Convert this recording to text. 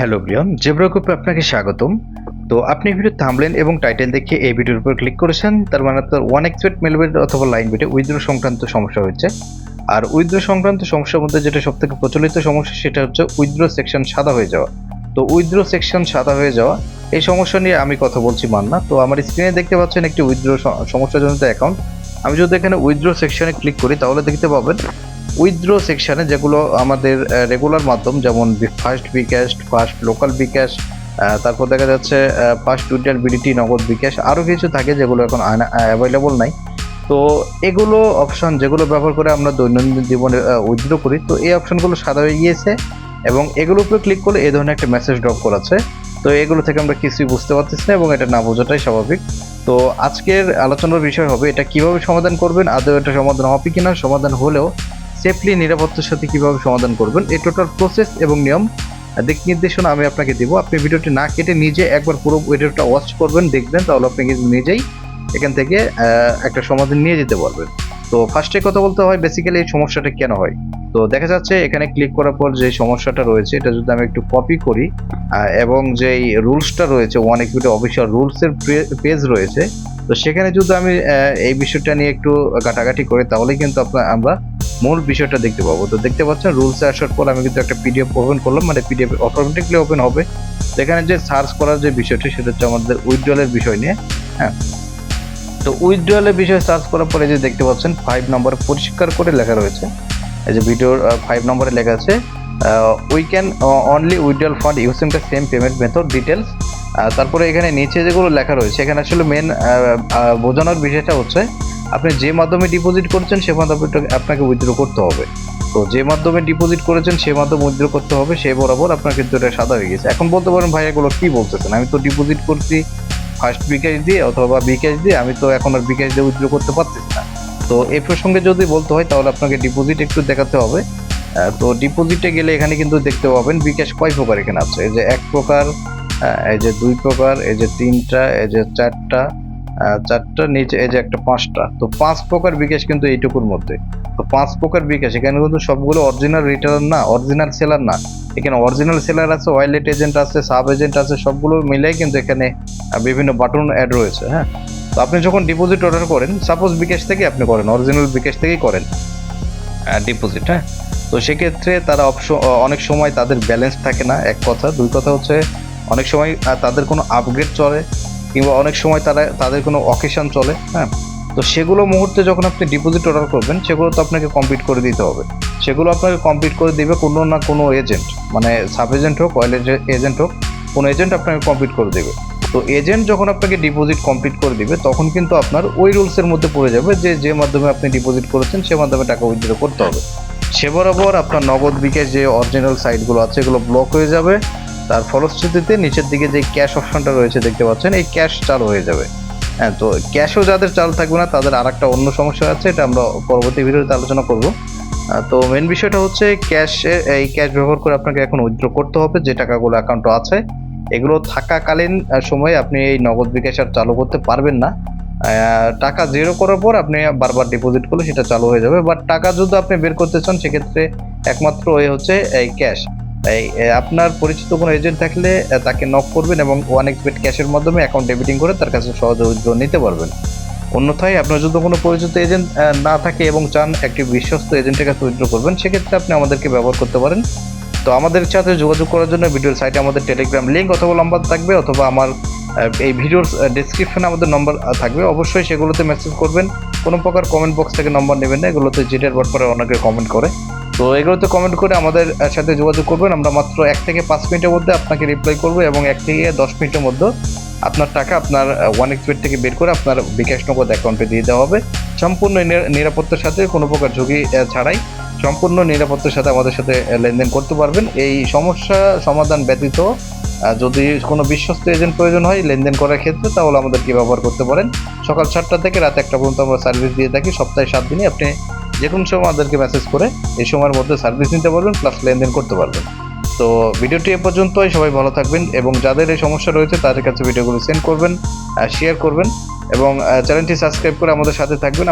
Hello Brian zebra গ্রুপে আপনাকে স্বাগতম। তো আপনি ভিডিও থামলেন এবং টাইটেল দেখে এই ভিডিওর উপর ক্লিক করেছেন, তার মানে আপনার ওয়ান এক্সপেক্ট মেলবেট অথবা লাইন বেটে উইথড্র সংক্রান্ত সমস্যা হয়েছে। আর উইথড্র সংক্রান্ত সমস্যার মধ্যে যেটা সবথেকে প্রচলিত সমস্যা, সেটা হচ্ছে উইথড্র সেকশন সাদা হয়ে যাওয়া। তো উইথড্র সেকশন সাদা হয়ে যাওয়া, এই সমস্যা নিয়ে আমি কথা বলছি মান্না। তো আমার স্ক্রিনে দেখতে পাচ্ছেন একটি উইথড্র সমস্যাজনিত অ্যাকাউন্ট আমি যদি এখানে উইথড্র সেকশনে ক্লিক করি, তাহলে দেখতে পাবেন উইথড্র সেকশানে যেগুলো আমাদের রেগুলার মাধ্যম, যেমন first bKash first local bKash তারপর দেখা যাচ্ছে ফার্স্ট টুইটার বিডিটি নগদ বিকাশ আরও কিছু থাকে যেগুলো এখন অ্যাভেলেবল নাই। তো এগুলো অপশন যেগুলো ব্যবহার করে আমরা দৈনন্দিন জীবনে উইথড্র করি। তো এই অপশনগুলো সাদা হয়ে গিয়েছে এবং এগুলোর উপরে ক্লিক করলে এই ধরনের একটা মেসেজ ড্রপ করাচ্ছে তো এগুলো থেকে আমরা কিছুই বুঝতে পারতেছি না এবং এটা না বোঝাটাই স্বাভাবিক। তো আজকের আলোচনার বিষয় হবে এটা কীভাবে সমাধান করবেন, আদৌ এটা সমাধান হবে কিনা, সমাধান হলেও সেফলি নিরাপত্তার সাথে কীভাবে সমাধান করবেন, এই টোটাল প্রসেস এবং নিয়ম দিক নির্দেশনা আমি আপনাকে দিব। আপনি ভিডিওটি না কেটে নিজে একবার পুরো ভিডিওটা ওয়াচ করবেন, দেখবেন, তাহলে আপনি কিন্তু নিজেই এখান থেকে একটা সমাধান নিয়ে যেতে পারবেন। তো ফার্স্টে কথা বলতে হয় বেসিক্যালি এই সমস্যাটা কেন হয়? তো দেখা যাচ্ছে এখানে ক্লিক করার পর যে সমস্যাটা রয়েছে, এটা যদি আমি একটু কপি করি এবং যেই রুলসটা রয়েছে ওয়ান একুইটি অফিসিয়াল রুলসের পেজ রয়েছে, তো সেখানে যদি আমি এই বিষয়টা নিয়ে একটু ঘাটাঘাটি করি, তাহলেই কিন্তু আপনার আমরা মূল বিষয়টা দেখতে পাবো। তো দেখতে পাচ্ছেন রুলসে আসার পর আমি কিন্তু একটা পিডিএফ ওপেন করলাম। মানে পিডিএফ অটোমেটিকলি ওপেন হবে। সেখানে যে সার্চ করার যে বিষয়টি, সেটা হচ্ছে আমাদের উইথড্রলের বিষয় নিয়ে। হ্যাঁ। তো উইথড্রলের বিষয়ে সার্চ করার পরে যে দেখতে পাচ্ছেন ফাইভ নম্বরে পরিষ্কার করে লেখা রয়েছে। এই যে ভিডিওর ফাইভ নম্বরে লেখা আছে we can only withdrawal fund using the same payment method details তারপরে এখানে নিচে যেগুলো লেখা রয়েছে, এখানে আসলে মেন বোঝানোর বিষয়টা হচ্ছে আপনি যে মাধ্যমে ডিপোজিট করছেন, সে মাধ্যমে আপনাকে উইথড্র করতে হবে। তো যে মাধ্যমে ডিপোজিট করেছেন, সে মাধ্যমে উইথড্র করতে হবে, সে বরাবর আপনার কিন্তু এটা সাদা হয়ে গেছে। এখন বলতে পারেন, ভাই, এগুলো কী বলতেছেন? আমি তো ডিপোজিট করছি ফার্স্ট বিকাশ দিয়ে অথবা বিকাশ দিয়ে, আমি তো এখন আর বিকাশ দিয়ে উইথড্র করতে পারতেছি না। তো এই প্রসঙ্গে যদি বলতে হয়, তাহলে আপনাকে ডিপোজিট একটু দেখাতে হবে। তো ডিপোজিটে গেলে এখানে কিন্তু দেখতে পাবেন, বিকাশ কয় প্রকার এখানে আছে? এই যে এক প্রকার এই যে দুই প্রকার, এই যে তিনটা, এই যে চারটা চারটা, নিচে এই যে একটা পাঁচটা। তো পাঁচ প্রকার বিকাশ কিন্তু এইটুকুর মধ্যে। তো পাঁচ প্রকার বিকাশ। এখানে কিন্তু সবগুলো অরিজিনাল রিটার্ন না অরিজিনাল সেলার না। এখানে অরিজিনাল সেলার আছে ওয়াইলেট এজেন্ট আছে সাব এজেন্ট আছে, সবগুলো মিলেই কিন্তু এখানে বিভিন্ন বাটন অ্যাড রয়েছে হ্যাঁ? তো আপনি যখন ডিপোজিট অর্ডার করেন সাপোজ বিকাশ থেকে আপনি করেন অরিজিনাল বিকাশ থেকেই করেন ডিপোজিট হ্যাঁ? তো সেক্ষেত্রে তারা অনেক সময় তাদের ব্যালেন্স থাকে না, এক কথা। দুই কথা হচ্ছে, অনেক সময় তাদের কোনো আপগ্রেড চলে কিংবা অনেক সময় তারা, তাদের কোনো অকেশন চলে হ্যাঁ? তো সেগুলো মুহূর্তে যখন আপনি ডিপোজিট অর্ডার করবেন, সেগুলো তো আপনাকে কমপ্লিট করে দিতে হবে। সেগুলো আপনাকে কমপ্লিট করে দিবে কোনো না কোনো এজেন্ট মানে সাব এজেন্ট হোক অয়েল এজেন্ট হোক, কোনো এজেন্ট আপনাকে কমপ্লিট করে দেবে। তো এজেন্ট যখন আপনাকে ডিপোজিট কমপ্লিট করে দিবে, তখন কিন্তু আপনার ওই রুলসের মধ্যে পড়ে যাবে যে যে মাধ্যমে আপনি ডিপোজিট করেছেন, সে মাধ্যমে টাকা উইথড্র করতে হবে। সে বরাবর আপনার নগদ বিকাশ যে অরিজিনাল সাইটগুলো আছে, এগুলো ব্লক হয়ে যাবে। তার ফলশ্রুতিতে নিচের দিকে যে ক্যাশ অপশনটা রয়েছে দেখতে পাচ্ছেন, এই ক্যাশ চালু হয়ে যাবে। হ্যাঁ তো ক্যাশও যাদের চালু থাকবে না, তাদের আর একটা অন্য সমস্যা আছে, এটা আমরা পরবর্তী ভিডিওতে আলোচনা করব। তো মেন বিষয়টা হচ্ছে ক্যাশে এই ক্যাশ ব্যবহার করে আপনাকে এখন উইথড্র করতে হবে, যে টাকাগুলো অ্যাকাউন্টে আছে, এগুলো থাকাকালীন সময়ে আপনি এই নগদ বিকাশ আর চালু করতে পারবেন না। টাকা জিরো করার পর আপনি বারবার ডিপোজিট করলে সেটা চালু হয়ে যাবে বাট টাকা যদি আপনি বের করতে চান, সেক্ষেত্রে একমাত্র ওই হচ্ছে এই ক্যাশ আপনার পরিচিত কোনো এজেন্ট থাকলে তাকে নক করবেন এবং ওয়ান এক্সপেট ক্যাশের মাধ্যমে অ্যাকাউন্ট ডেবিটিং করে তার কাছে সহজে উইথড্র নিতে পারবেন। অন্যথায় আপনার যদি কোনো পরিচিত এজেন্ট না থাকে এবং চান একটি বিশ্বস্ত এজেন্টের কাছে উইথড্র করবেন, সেক্ষেত্রে আপনি আমাদেরকে ব্যবহার করতে পারেন। তো আমাদের সাথে যোগাযোগ করার জন্য ভিডিওর সাইটে আমাদের টেলিগ্রাম লিঙ্ক অথবা নাম্বার থাকবে, অথবা আমার এই ভিডিওর ডিসক্রিপশনে আমাদের নম্বর থাকবে। অবশ্যই সেগুলোতে মেসেজ করবেন। কোনো প্রকার কমেন্ট বক্স থেকে নম্বর নেবেন না, এগুলোতে জিটের ব্যাপারে অনেকে কমেন্ট করে। তো এগুলোতে কমেন্ট করে আমাদের সাথে যোগাযোগ করবেন। আমরা মাত্র এক থেকে পাঁচ মিনিটের মধ্যে আপনাকে রিপ্লাই করব এবং এক থেকে দশ মিনিটের মধ্যে আপনার টাকা আপনার ওয়ান এক্সপেড থেকে বের করে আপনার বিকাশ নগদ অ্যাকাউন্টে দিয়ে দেওয়া হবে। সম্পূর্ণ নিরাপত্তার সাথে কোনো প্রকার ঝুঁকি ছাড়াই সম্পূর্ণ নিরাপত্তার সাথে আমাদের সাথে লেনদেন করতে পারবেন। এই সমস্যা সমাধান ব্যতীত যদি কোনো বিশ্বস্ত এজেন্ট প্রয়োজন হয় লেনদেন করার ক্ষেত্রে, তাহলে আমাদেরকে ব্যবহার করতে পারেন। সকাল সাতটা থেকে রাত একটা পর্যন্ত আমরা সার্ভিস দিয়ে থাকি। সপ্তাহে সাত দিনই আপনি যে কোনো সময় আমাদেরকে মেসেজ করে এই সময়ের মধ্যে সার্ভিস নিতে পারবেন প্লাস লেনদেন করতে পারবেন। তো ভিডিওটি এ পর্যন্তই, সবাই ভালো থাকবেন এবং যাদের এই সমস্যা রয়েছে তাদের কাছে ভিডিওগুলো সেন্ড করবেন শেয়ার করবেন এবং চ্যানেলটি সাবস্ক্রাইব করে আমাদের সাথে থাকবেন।